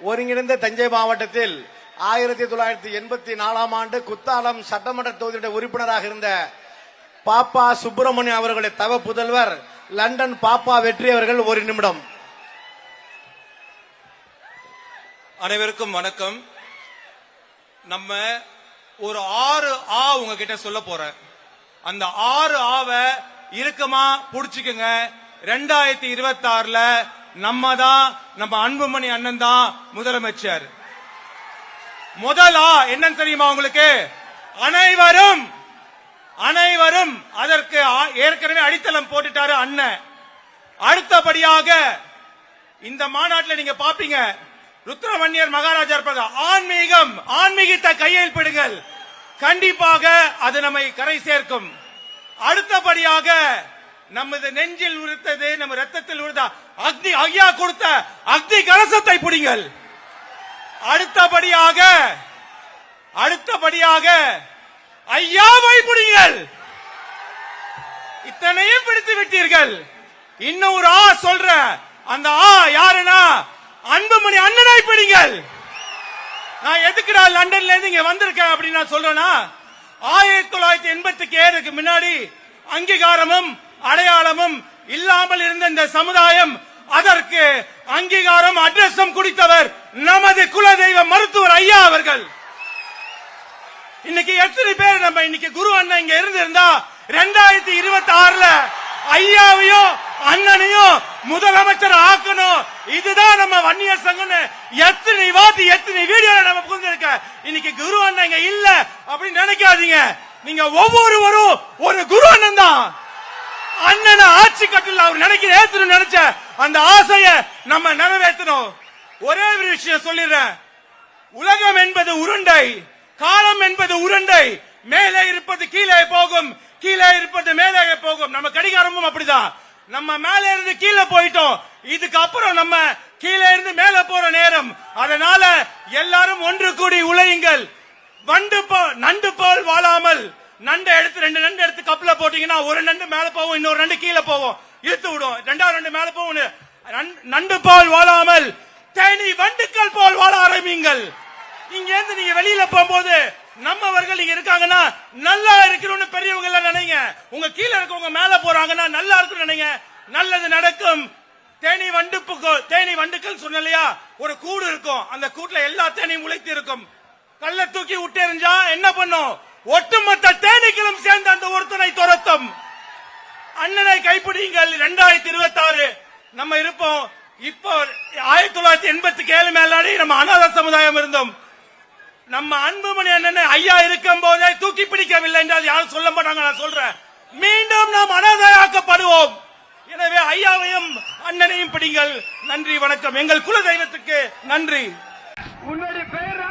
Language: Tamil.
ஒருங்கிணைந்த தஞ்சை மாவட்டத்தில் ஆயிரத்தி தொள்ளாயிரத்தி எண்பத்தி நாலாம் ஆண்டு குத்தாலம் சட்டமன்ற தொகுதியுடைய உறுப்பினராக இருந்த பாப்பா சுப்பிரமணியம் அவர்களுடைய தவ புதல்வர் லண்டன் பாப்பா வெற்றி அவர்கள் ஒரு நிமிடம். அனைவருக்கும் வணக்கம். நம்ம ஒரு ஆறு ஆ உங்ககிட்ட சொல்ல போறேன். அந்த ஆறு ஆவை இறுக்கமா புடிச்சுக்குங்க. ரெண்டாயிரத்தி இருபத்தி ஆறுல நம்ம தான் நம்ம அன்புமணி அண்ணன் தான் முதலமைச்சர். முதலா என்னன்னு தெரியுமா உங்களுக்கு? அனைவரும் அனைவரும் அதற்கு ஆ- ஏற்கனவே அடித்தளம் போட்டுட்டாரு அண்ணன். அடுத்தபடியாக இந்த மாநாட்டில் நீங்க பாப்பீங்க ருத்ரமன்யர் மகாராஜா இருப்பாங்க. ஆன்மீகம் ஆன்மீகத்தை கையில் பிடுங்கள். கண்டிப்பாக அது நம்மை கரை சேர்க்கும். அடுத்தபடியாக நமது நெஞ்சில் உறுத்தது நம்ம ரத்தத்தில் உறுதா அக்னி ஐயா கொடுத்த அக்னி கலசத்தை பிடிங்கள். அடுத்தபடியாக அடுத்தபடியாக ஐயாவை பிடிங்கள். இத்தனையும் பிடித்து விட்டீர்கள். இன்னும் ஒரு ஆ சொல்ற அந்த ஆ யாருன்னா அன்புமணி அண்ணனை பிடிங்கள். நான் எதுக்குடா லண்டன்ல இருந்து இங்க வந்திருக்கேன் அப்படின்னு நான் சொல்றேன்னா ஆயிரத்தி தொள்ளாயிரத்தி எண்பத்துக்கு ஏழுக்கு முன்னாடி அங்கீகாரமும் அடையாளமும் இல்லாமல் இருந்த இந்த சமுதாயம் அதற்கு அங்கீகாரம் அட்ரஸும் குடித்தவர் நமது குலதெய்வ மருத்துவர் ஐயா அவர்கள். இன்னைக்கு எத்தனை பேர் நம்ம இன்னைக்கு குரு அண்ணன் இங்க இருந்திருந்தா ரெண்டாயிரத்தி இருபத்தி ஆறுல ஐயாவையும் அண்ணனையும் முதலமைச்சர் ஆக்கணும். இதுதான் நம்ம வன்னியர் சங்கம்னு எத்தனை வாட்டி எத்தனை வீடியோ நம்ம புகுந்திருக்க இன்னைக்கு குரு அண்ணன் இங்க இல்ல அப்படின்னு நினைக்காதீங்க. நீங்க ஒவ்வொருவரும் ஒரு குரு அண்ணன் தான். அண்ணனை ஆட்சி கட்டில் அவர் நினைக்கிற ஏத்தணும் நினைச்ச அந்த ஆசைய நம்ம நிறைவேற்றணும். ஒரே ஒரு விஷயம் சொல்லிடுறேன். உலகம் என்பது உருண்டை காலம் என்பது உருண்டை. மேலே இருப்பது கீழே போகும். கீழே இருப்பது மேலே போகும். நம்ம கடிகாரமும் அப்படிதான். நம்ம மேலே இருந்து கீழே போயிட்டோம். இதுக்கு அப்புறம் நம்ம கீழே இருந்து மேலே போற நேரம். அதனால எல்லாரும் ஒன்று கூடி உழையுங்கள். வண்டு போ நண்டு போல் வாழாமல் நண்டை எடுத்து ரெண்டு நண்டு எடுத்து கப்பல போட்டீங்கன்னா ஒரு நண்டு மேல போகும் இன்னொரு நண்டு கீழே போகும். இழுத்து விடும். ரெண்டாவது நண்டு மேல போவோம் நண்டு- நண்டு போல் வாழாமல் தேனி வண்டுக்கள் போல் வாழ ஆரம்பிங்கள் இங்க இருந்து நீங்க வெளியில போகும்போது நம்மவர்கள் இங்க இருக்காங்கன்னா நல்லா இருக்கணும்னு பெரியவங்க எல்லாம் நினைங்க. உங்க கீழே இருக்கவங்க மேல போறாங்கன்னா நல்லா இருக்கணும் நினைங்க. நல்லது நடக்கும். தேனி வண்டுப்புக்கு தேனி வண்டுக்கள் சொன்னலையா ஒரு கூடு இருக்கும். அந்த கூட்டுல எல்லா தேனியும் உழைத்து இருக்கும். கல்ல தூக்கி விட்டெறிஞ்சா என்ன பண்ணும்? ஒட்டுமொத்த தேனீக்களும் சேர்ந்து அந்த ஒருத்தனை துரத்தும். அண்ணனை கைப்பிடிங்கள் இரண்டாயிரத்தி இருபத்தி ஆறு நம்ம இருப்போம். இப்போ ஆயிரத்தி தொள்ளாயிரத்தி எண்பத்தி ஏழு மேலாடி நம்ம அனாத சமுதாயம் இருந்தோம். நம்ம அன்புமணி அண்ணன் ஐயா இருக்கும் போதே தூக்கி பிடிக்கவில்லை என்றால் யாரும் சொல்ல மாட்டாங்க நான் சொல்றேன். மீண்டும் நாம் அனாதையாக்கப்படுவோம். எனவே ஐயாவையும் அண்ணனையும் பிடிங்கள். நன்றி வணக்கம். எங்கள் குல தெய்வத்துக்கு நன்றி. உன்னுடைய பெயரா